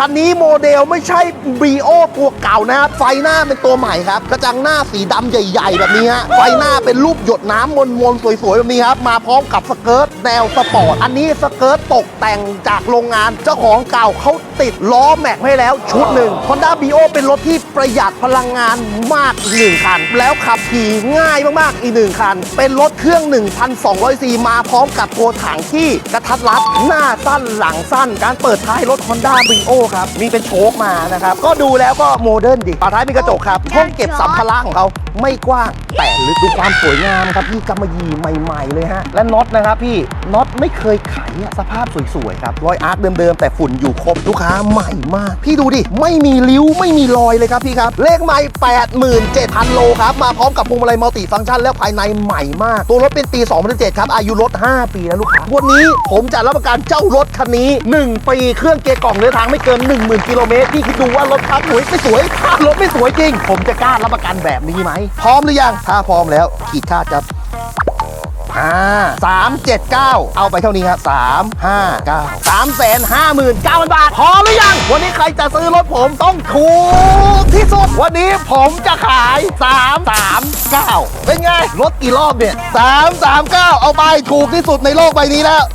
คันนี้โมเดลไม่ใช่บีโอตัวเก่านะครับ ไฟหน้าเป็นตัวใหม่ครับ กระจังหน้าสีดำใหญ่ๆ แบบนี้ฮะ ไฟหน้าเป็นรูปหยดน้ำมนๆ สวยๆ แบบนี้ครับ มาพร้อมกับสเกิร์ตแนวสปอร์ต อันนี้สเกิร์ตตกแต่งจากโรงงาน เจ้าของเก่าเขาติดล้อแม็กให้แล้วชุดหนึ่ง Honda b โอเป็นรถที่ประหยัดพลังงานมากอีกหนึ่งคัน แล้วขับขี่ง่ายมากๆ อีกหนึ่งคัน เป็นรถเครื่อง 1,200ซีมาพร้อมกับตัวถังที่กระทัดรัดหน้าสั้นหลังสั้น การเปิดท้ายรถ Honda b โอครับ มีเป็นโชคมานะครับ ก็ดูแล้วก็โมเดิร์นดิฝาท้ายมีกระจกครับ ห้องเก็บสัมภาระของเขาไม่กว้าง แต่ลึกดูความสวยงามครับพี่กำมะหยี่ใหม่ๆเลยฮะและน็อตนะครับพี่น็อตไม่เคยไขอะสภาพสวยๆครับรอยอาร์คเดิมๆ แต่ฝุ่นอยู่ครบลูกค้าใหม่มาก พี่ดูดิ ไม่มีริ้วไม่มีรอยเลยครับพี่ครับ เลขไม่ 87,000 โลครับ มาพร้อมกับพวงมาลัยมัลติฟังก์ชันแล้วภายในใหม่มาก ตัวรถเป็นปี 2007 ครับ อายุรถ 5 ปีแล้วลูกค้า วันนี้ผมจะรับประกันเจ้ารถคันนี้ 1 ปีเครื่องเกียร์กล่องเดินทางไม่เกิน 10,000 กิโลเมตรพี่คิดดูว่ารถคันสวยไม่สวยถ้ารถไม่สวยจริง ผมจะกล้ารับประกันแบบนี้ไหมพร้อมหรือยังถ้าพร้อมแล้วขีดค่าจะอ่าสามเจ็ดเก้าเอาไปเท่านี้ครับสามห้าเก้าสามแสนห้าหมื่นเก้าพันบาท พอหรือยัง วันนี้ใครจะซื้อรถผมต้องถูกที่สุด วันนี้ผมจะขายสามสามเก้าเป็นไง รถกี่รอบเนี่ยสามสามเก้าเอาไปถูกที่สุดในโลกใบนี้แล้ว